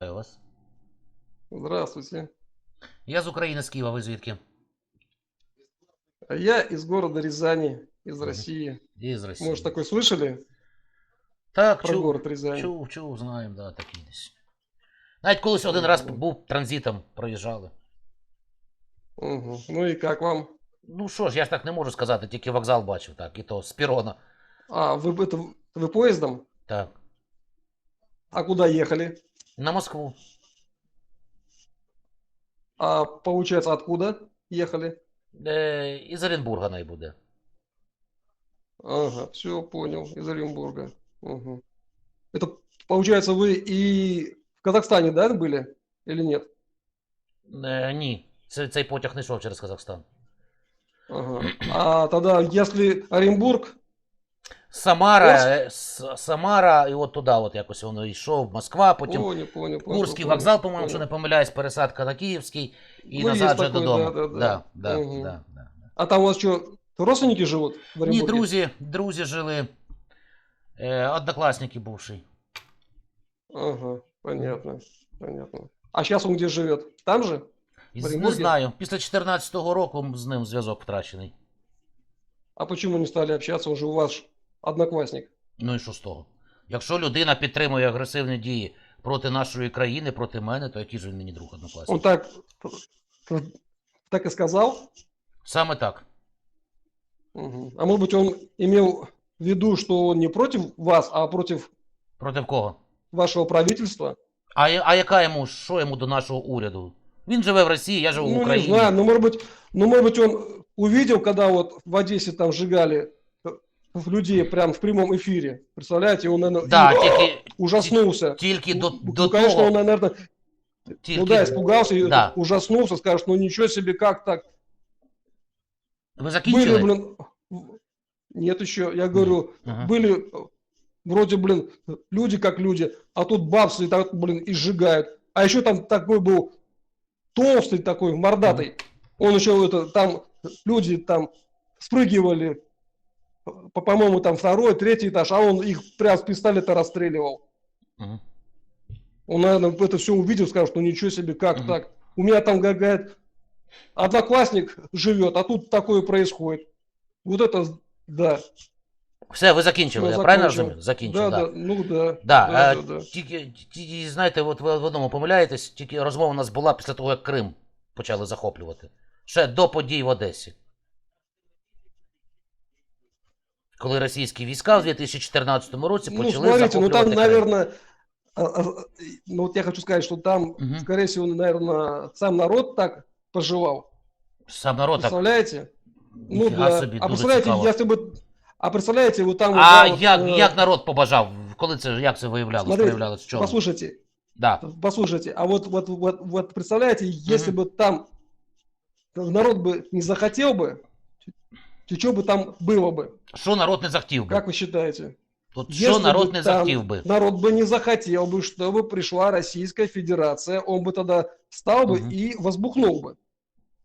вас. Здравствуйте. Я з України, з Києва, ви звідки? А Я из города Рязани, из Мгм. России. І з Росії. Может, такой слышали Так, про чув, город Рязань? чув, чув, знаємо, да, такий десь. Навіть колись один раз був транзитом, проїжджали. Мгм. Ну и как вам? Ну що ж, я ж так не можу сказати, тільки вокзал бачив, так, і то з Пірона. А, вы, бы это, вы поездом? Так. А куда ехали? На Москву. А получается, откуда ехали? Е, із Оренбурга най буде. Ага, все, понял, из Оренбурга. Мгм. Это, получается, вы и в Казахстане, да, были? Или нет? Е, ні, це, цей потяг не йшов через Казахстан. Ага. А тогда, если Оренбург, Самара, е, С- Самара, і от туди от якось воно йшов, Москва, потім понял, понял, понял. Курський понял, вокзал, по-моєму, що понял. не помиляюсь, пересадка на Київський і Ну, назад є вже такой, додому. да, да, да. Да, да, Мгм. да, да. А там у вас что, родственники живут в Ні, Оренбурге? друзі, друзі жили. Е, однокласники бувший. Ага, понятно, понятно. А сейчас он где живет? Там же? І з- не знаю. Після 14-го року з ним зв'язок втрачений. А почему не стали общаться? Он же у вас ж одноклассник. Ну і що з того? Якщо людина підтримує агресивні дії проти нашої країни, проти мене, то який же він мені друг Он однокласник? так, так и сказал? Саме так. Мгм. А может быть он имел в виду, что он не против вас, а против Проти кого? вашего правительства? А, я- а яка йому, що йому до нашого уряду? Він живе в Росії, я живу в Ну, не Україні. знаю, ну может быть, ну может быть он увидел, когда вот в Одессе там сжигали э, людей прям в прямом эфире. Представляете, он, наверное, Да, тільки, ужаснулся. тільки до, Ну, до конечно, того. он, наверное, Тільки... ну да, испугался и Да. ужаснулся, скажет, ну ничего себе, как так? Ви Были, закінчили? блин, в- нет еще, я говорю, Ага. были э, вроде, блин, люди как люди, а тут бабсы так, блин, и сжигают. А еще там такой был толстый такой, мордатый. Он еще это, там люди там спрыгивали, по- по-моему, там второй, третий этаж, а он их прям с пистолета расстреливал. Мгм. Он, наверное, это все увидел, скажет, ну ничего себе, как Мгм. так? У меня там, как говорят, одноклассник живет, а тут такое происходит. Вот это, да. Все, ви закінчили, Ну, я правильно закончил. розумію? Закінчив, да, да. да, ну да. Да, да, е, да, да. Тільки, тільки, знаєте, от ви в одному помиляєтесь, тільки розмова у нас була після того, як Крим почали захоплювати. Ще до подій в Одесі. Коли російські війська в 2014 році Ну, почали смотрите, ну захоплювати там, Крим. наверное, а, а, ну вот я хочу сказать, что там, Мгм. скорее всего, наверное, сам народ так поживал. Сам народ так. Представляете? Ну Ніфіга да. собі, а дуже представляете, цікаво. если бы, а представляете, вот там... вот, А да, вот, як, э, як народ побажав? Коли це як це виявлялось? Смотрите, проявлялось в чому? Послушайте, Да. послушайте, а вот, вот, вот, вот представляете, если Мгм. бы там народ бы не захотел бы, то що би там было бы? Что народ не захотел бы? Как вы считаете? Тут що народ не захотел бы? Народ бы не захотел бы, чтобы пришла Российская Федерация, он бы тогда став бы угу. і возбухнув би.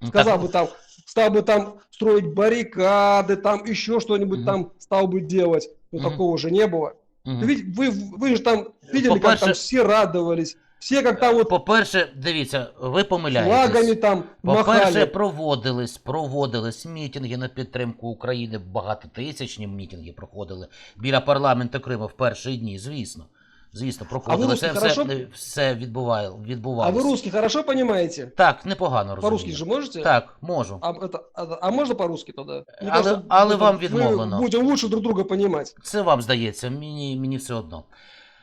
Ну, Сказал так... бы там, стал бы там строить баррикады, там еще что-нибудь mm-hmm. там стал бы делать. Но mm-hmm. такого же не было. Mm-hmm. Ведь вы, вы же там ну, видели, По-перше... как там все радовались. все как там вот По-перше, дивіться, ви флагами помиляєтесь. там По-перше, махали. проводились, проводились мітинги на підтримку України, багатотисячні мітинги проходили біля парламенту Криму в перші дні, звісно. Звісно, проходили. русські Це все, хорошо- все відбуває, А відбувалося. вы русский хорошо понимаете? Так, непогано розумію. По-русски же можете? Так, можу. А, это, а, а можно по-русски тогда? Мне Але- кажется, але это вам мы відмовлено. Будем лучше друг друга понимать. Це вам здається, мені, мені все одно.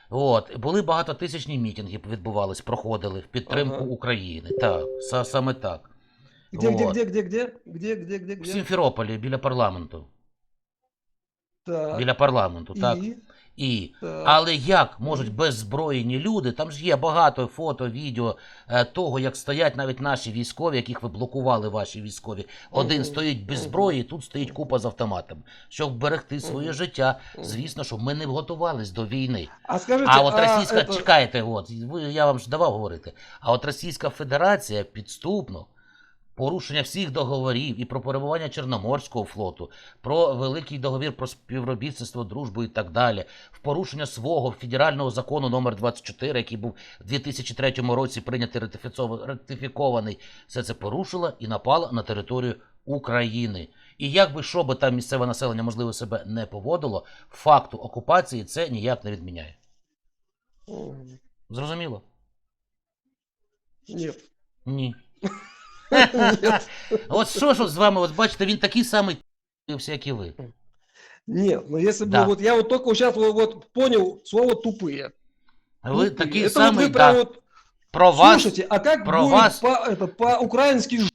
От, були багатотисячні мітинги, відбувались, проходили в підтримку Ага. України. Так, саме так. Где, где, Вот. где, где, где, где, где, где, В? Сімферополі, біля парламенту. Так. Біля парламенту, так. І. Так. Але як можуть беззброєні люди, там ж є багато фото, відео е, того, як стоять навіть наші військові, яких ви блокували ваші військові. Один стоїть без зброї, тут стоїть купа з автоматом. Щоб вберегти своє життя, звісно, що ми не готувались до війни. А скажите, А от російська, это- чекайте, от, ви, я вам ж давав говорити. А от Російська Федерація підступно порушення всіх договорів і про перебування Чорноморського флоту, про великий договір про співробітництво, дружбу і так далі, в порушення свого федерального закону номер 24, який був в 2003 році прийнятий ратифікований, все це порушила і напала на територію України. І як би що би там місцеве населення можливо себе не поводило, факту окупації це ніяк не відміняє. Зрозуміло? Нет. Ні. Нет. От що ж от з вами, от бачите, він такий самий як і ви. Нет, но если бы Да. вот я вот только сейчас вот, вот понял слово тупые. Ви Тупые. такий Это вот самий, вы прям да. вот Про вас слушайте, а как про будет вас- по это по-украински ж-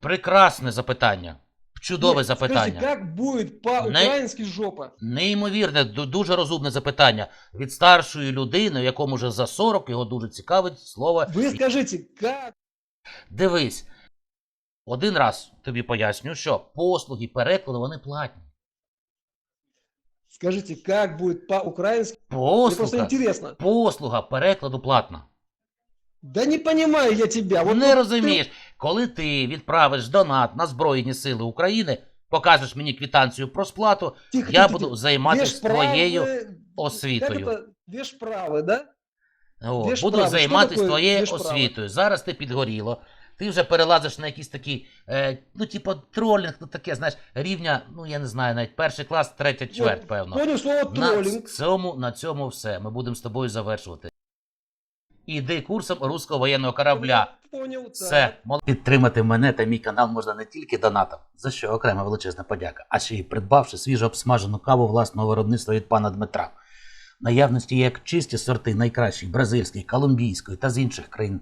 прекрасне запитання. Чудове Нет, запитання. Скажите, как будет по-украински жопа? Неймовірне, ду- дуже розумне запитання від старшої людини, якому вже за 40, його дуже цікавить слово. Вы скажите, как Дивись, один раз тобі поясню, що послуги перекладу вони платні. Скажите, как будет по-украински? Мне просто Послуга, интересно. послуга перекладу платна. Да не понимаю я тебя. Вот не вот розумієш, коли ти відправиш донат на Збройні Сили України, покажеш мені квитанцію про сплату, ты- тихо, я тихо, буду тихо. займатися Вешправы- твоєю Как освітою. это? Вешправы, да? От, Вішправи. буду Що займатися таке твоєю вішправи? освітою. Зараз ти підгоріло. Ти вже перелазиш на якийсь такий, е, ну, типу, тролінг, ну таке, знаєш, рівня, ну я не знаю, навіть перший клас, третя чверть, певно. Понял слово На цьому, на цьому все. Ми будемо з тобою завершувати. Іди курсом руського воєнного корабля. Понял, так. Все, мол- підтримати мене та мій канал можна не тільки донатом, за що окрема величезна подяка, а ще й придбавши свіжо обсмажену каву власного виробництва від пана Дмитра. В Наявності є як чисті сорти найкращих бразильської, колумбійської та з інших країн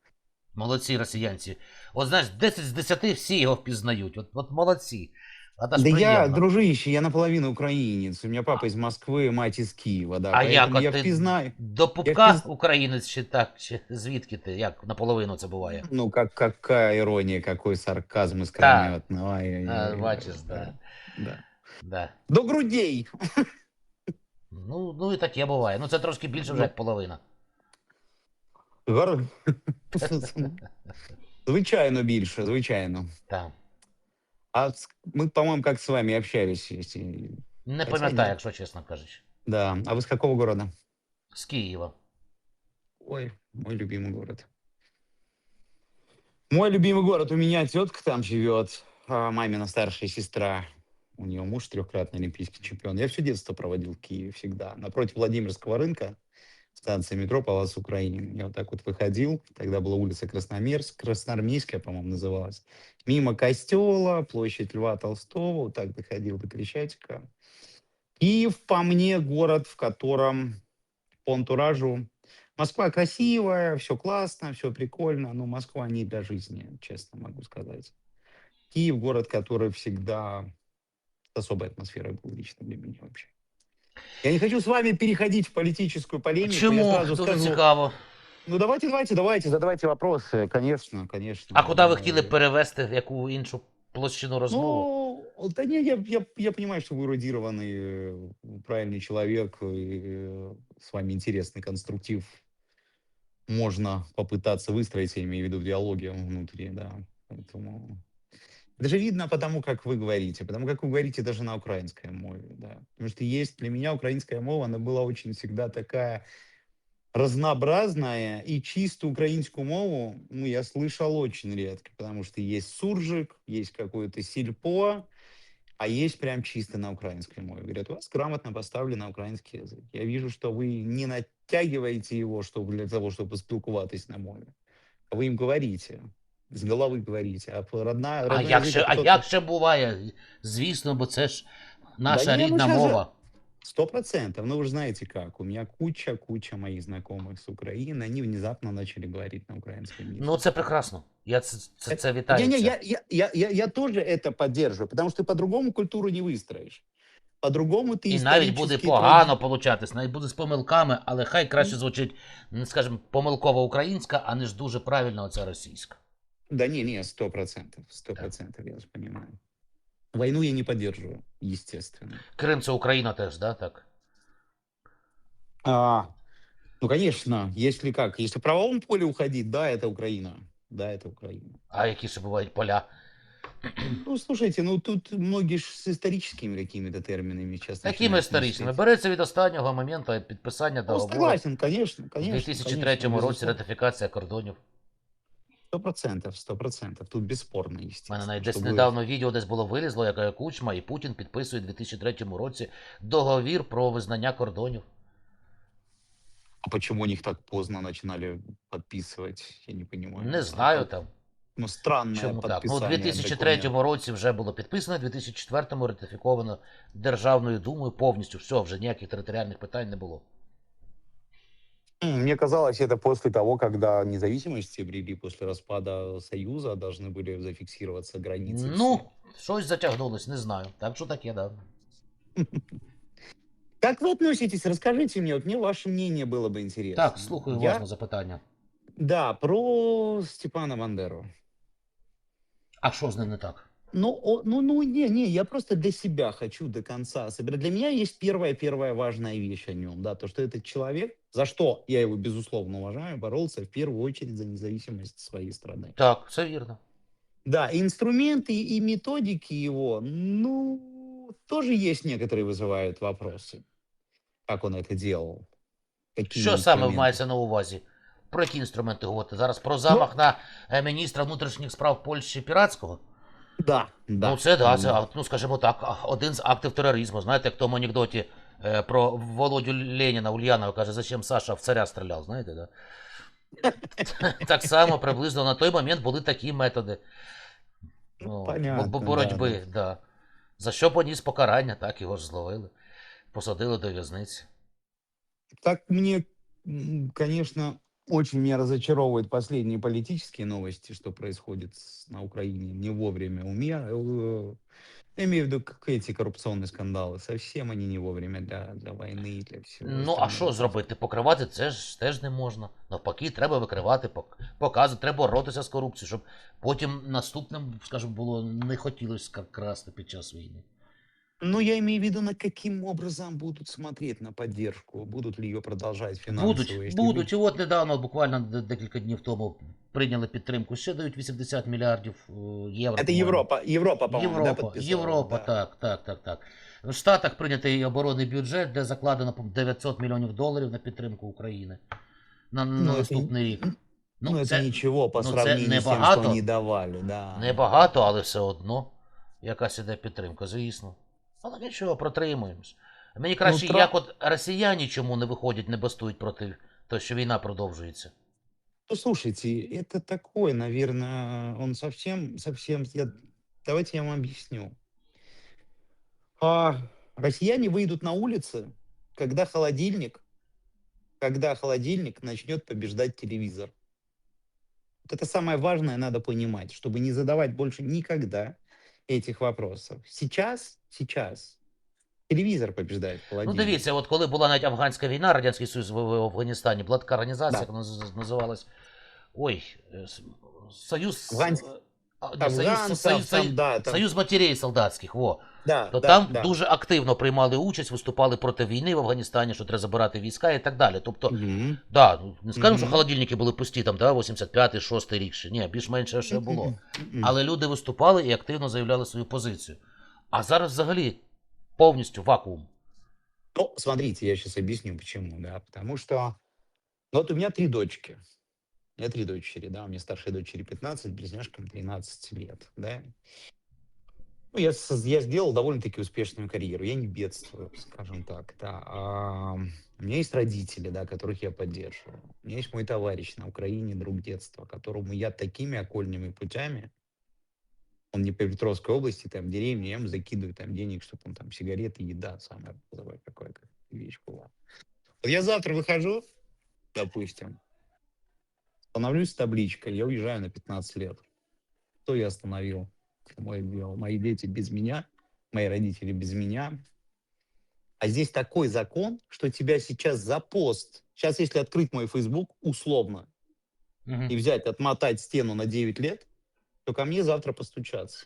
Молодці росіянці. От знаєш, 10 з 10 всі його впізнають. От, от молодці. А та ж Да я, приємно. дружище, я наполовину украинец. У меня папа из Москвы, мать из Киева, да. А як поэтому от я ти впізнаю. до пупка впіз- українець чи так, чи звідки ти? Як наполовину це буває? Ну, как, какая ирония, какой сарказм Да. искрометный. Ай, ай, А, ай, бачиш, да. да. Да. До грудей. Ну, ну і таке буває. Ну це трошки більше вже як половина. Гор- Звичайно більше, звичайно. Так. А с- мы, по-моему, как с вами общались. если- Не Хоча пам'ятаю, ні. якщо чесно кажучи. Да. А вы с какого города? З Києва. Ой, мой любимый город. Мой любимый город. У меня тетка там живет, а, мамина старшая сестра. У нее муж трехкратный олимпийский чемпион. Я все детство проводил в Киеве всегда. Напротив Владимирского рынка, станция метро Палас Украины. Я вот так вот выходил. Тогда была улица Красномерск, Красноармейская, по-моему, называлась. Мимо костела, площадь Льва Толстого. Вот так доходил до Крещатика. Киев, по мне, город, в котором по антуражу Москва красивая, все классно, все прикольно, но Москва не для жизни, честно могу сказать. Киев город, который всегда с особой атмосферой был лично для меня вообще. Я не хочу с вами переходить в политическую полемику. Я Чому? сразу Дуже скажу. цікаво. Ну давайте, давайте, давайте, задавайте вопросы, конечно, конечно. А куди ви Э, хотіли перевести в яку іншу площину розмови? Ну, да не, я, я, я понимаю, что вы эрудированный, э, правильный человек, и э, с вами интересный конструктив. Можно попытаться выстроить, я имею в виду, в диалоге внутри, да. Поэтому... Это же видно потому, как вы говорите, потому как вы говорите даже на украинской мове, да. Потому что есть для меня украинская мова, она была очень всегда такая разнообразная, и чисто украинскую мову, ну, я слышал очень редко, потому что есть суржик, есть какое-то сельпо, а есть прям чисто на украинской мове. Говорят, у вас грамотно поставлен украинский язык. Я вижу, что вы не натягиваете его, чтобы для того, чтобы спілкуватись на мове. А вы им говорите, с головы говорите. А по- родная, А родной як язык ще, а это тот- як ще буває? Звісно, бо це ж наша ні, ну, рідна щас же- мова. Сто процентов. Ну, вы же знаете как. У меня куча-куча моих знакомых с Украины. Они внезапно начали говорить на украинском языке. Ну, це прекрасно. Я це, це, це вітаю. Не-не, це. я, я, я, я, я тоже это поддерживаю, потому что ты по-другому культуру не выстроишь. По-другому ты І навіть буде исторические погано получатись, навіть буде з помилками, але хай краще звучить, м, скажімо, помилкова українська, а не ж дуже правильно оця російська. Да не, не, сто процентов, сто процентов, я же понимаю. Войну я не поддерживаю, естественно. Крим це Україна теж, да, так? А, ну, конечно, если как, если в правовом поле уходить, да, это Украина. Да, это Украина. А які ще бувають поля? Ну, слушайте, ну тут многие ж с историческими какими-то терминами сейчас. Якими начинают історичними? мыслить. Береться від останнього моменту підписання Ну, договору. согласен, конечно, У конечно. 2003 році ратифікація кордонів. Сто процентов, сто процентов. Тут бесспорно, У мене навіть десь чтобы- недавно відео десь було вилізло, яке Кучма і Путін підписують у 2003 році договір про визнання кордонів. А почему у них так поздно начинали подписывать? Я не понимаю. Не знаю там. Ну, странное Чому так? Ну, у 2003 документа. році вже було підписано, у 2004 ратифіковано Державною думою повністю. Все, вже ніяких територіальних питань не було. М, Мне казалось, это после того, когда независимость обрели, после распада Союза, должны были зафиксироваться границы. Ну, все. щось затягнулось, не знаю. Так що таке, да. Как вы относитесь? Расскажите мне, вот мне ваше мнение было бы интересно. Так, слухаю Я- уважно запитання. Да, про Степана Бандеру. А що з ним не так? Ну, о- ну, ну, не, не, я просто для себя хочу до конца собирать. Для меня есть первая, первая важная вещь о нем, да, то, что этот человек, за что я его, безусловно, уважаю, боролся в первую очередь за независимость своей страны. Так, все вірно. Да, инструменты и методики его, ну, тоже есть некоторые вызывают вопросы, как он это делал. Какие Що саме инструменты. мається на увазі? Про які інструменти говорити? Зараз про замах на е, міністра внутрішніх справ Польщі Піратського? Да, да. Ну, це да, це, ну скажімо так, один з актів тероризму. Знаєте, як в тому анекдоті е, про Володю Леніна Ульянова каже, зачем Саша в царя стріляв, знаєте, да? так само приблизно на той момент були такі методи. Ну, понятно, бо- бо- боротьби, да, да, За що поніс покарання, так його ж зловили. Посадили до в'язниці. Так мне, м, конечно, очень меня разочаровывают последние политические новости, что происходит с- на Украине не вовремя. У меня, э, я имею в виду, как эти коррупционные скандалы, совсем они не вовремя для, для войны и для всего. Ну, а остального. що зробити? Покривати це ж теж не можна. Навпаки, треба викривати, пок- показувати, треба боротися з корупцією, щоб потім наступним, скажімо, було не хотілося ка- красти під час війни. Ну, я имею в виду, на каким образом будут смотреть на поддержку, будут ли ее продолжать финансово. Будуть, будуть. І от недавно, буквально декілька днів тому, прийняли підтримку. Ще дають 80 мільярдів е, євро. Это по-моєму. Европа, Европа, по-моему, да, Європа? Європа, Да. так, так, так, так. В Штатах прийнятий оборонний бюджет, де закладено 900 мільйонів доларів на підтримку України на, на Ну, наступний рік. Ну, это ничего по ну, це сравнению с тем, небагато. что они давали, да. Небагато, але все одно якась іде підтримка, звісно. Але нічого, протримуємось. Мені краще, Тра- як от росіяни чому не виходять, не бастують проти того, що війна продовжується. Ну, слушайте, это такой, наверное, он совсем, совсем... Я... Давайте я вам объясню. А, россияне выйдут на улицы, когда холодильник, когда холодильник начнет побеждать телевизор. Вот это самое важное надо понимать, чтобы не задавать больше никогда этих вопросов. Сейчас, сейчас телевизор побеждает Ну, холодильник. дивіться, от коли була навіть афганська війна, Радянський Союз в, в Афганістані, була така організація, Да. яка називалась. Ой, е, Союз. Афганськ- е, Союз, Афганцев, Союз, там, Союз, да, там, Союз матерей солдатських, во. Да, То да, там да. дуже активно приймали участь, виступали проти війни в Афганістані, що треба забирати війська і так далі. Тобто, Мгм. да, ну, не скажемо, що холодильники були пусті, там, да, 85-й, 6-й рік ще. Ні, більш-менше ще було. Мгм. Але люди виступали і активно заявляли свою позицію. А зараз взагалі повністю вакуум. Ну, смотрите, я сейчас объясню, почему, да. Потому что ну, вот у меня три дочки. У меня три дочери, да. У меня старшей дочери 15, близняшкам 13 лет, да. Ну, я, я сделал довольно-таки успешную карьеру. Я не бедствую, скажем так, да. А, у меня есть родители, да, которых я поддерживаю. У меня есть мой товарищ на Украине, друг детства, которому я такими окольными путями Он не по Петровской области, там, деревни, я ему закидываю там денег, чтобы он там сигареты, еда, самое разовая какая вещь была. Вот я завтра выхожу, допустим, становлюсь табличкой, я уезжаю на 15 лет. Кто я остановил? Мой. Мои дети без меня, мои родители без меня. А здесь такой закон, что тебя сейчас за пост, сейчас если открыть мой Facebook условно Мгм. и взять, отмотать стену на 9 лет, то ко мне завтра постучатся.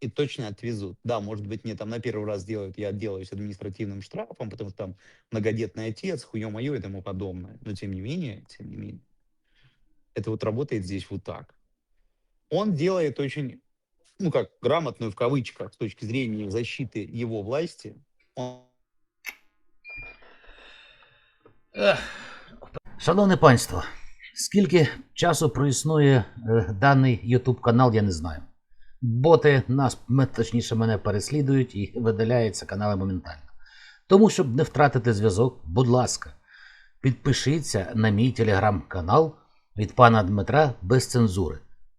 И точно отвезут. Да, может быть, мне там на первый раз делают, я отделаюсь административным штрафом, потому что там многодетный отец, хуе мое и тому подобное. Но тем не менее, тем не менее, это вот работает здесь вот так. Он делает очень, ну как, грамотную в кавычках с точки зрения защиты его власти. Он Шановне панство, скільки часу проіснує е, даний YouTube канал, я не знаю. Боти нас, точніше, мене переслідують і видаляються канали моментально. Тому, щоб не втратити зв'язок, будь ласка, підпишіться на мій телеграм-канал від пана Дмитра без цензури.